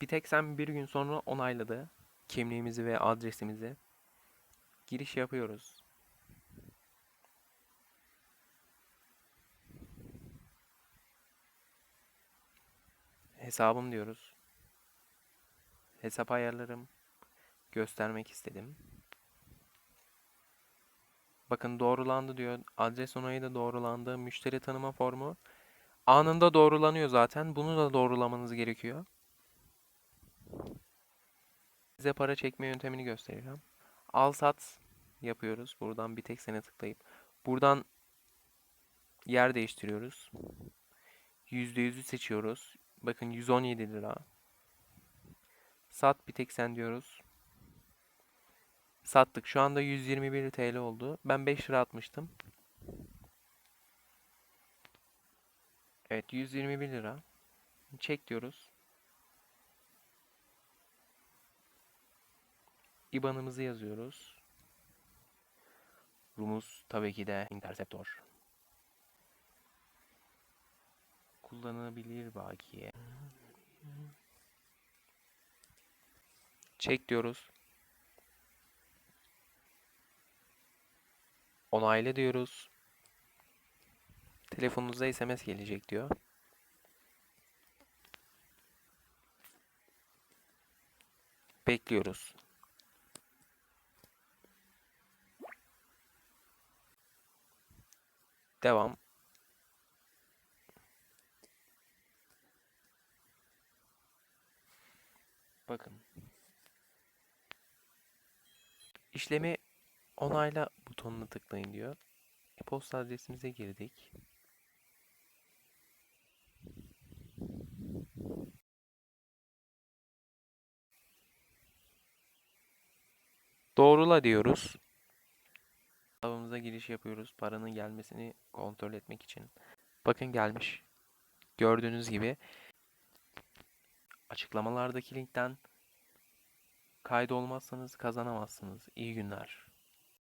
Bitexen bir gün sonra onayladı kimliğimizi ve adresimizi. Giriş yapıyoruz. Hesabım diyoruz. Hesap ayarlarım. Göstermek istedim. Bakın doğrulandı diyor. Adres onayı da doğrulandı. Müşteri tanıma formu anında doğrulanıyor zaten. Bunu da doğrulamanız gerekiyor. Size para çekme yöntemini göstereceğim. Al sat yapıyoruz. Buradan bir tek sene tıklayıp buradan yer değiştiriyoruz. %100'ü seçiyoruz. Bakın 117 lira. Sat bir tek sen diyoruz. Sattık. Şu anda 121 TL oldu. Ben 5 lira atmıştım. Evet 121 lira. Çek diyoruz. IBAN'ımızı yazıyoruz. Rumuz tabii ki de Interceptor. Kullanılabilir bakiye. Çek diyoruz. Onayla diyoruz. Telefonunuza SMS gelecek diyor. Bekliyoruz. Devam. Bakın. İşlemi onayla butonuna tıklayın diyor. E-posta adresimize girdik. Doğrula diyoruz. Hesabımıza giriş yapıyoruz. Paranın gelmesini kontrol etmek için. Bakın gelmiş. Gördüğünüz gibi açıklamalardaki linkten kaydolmazsanız kazanamazsınız. İyi günler.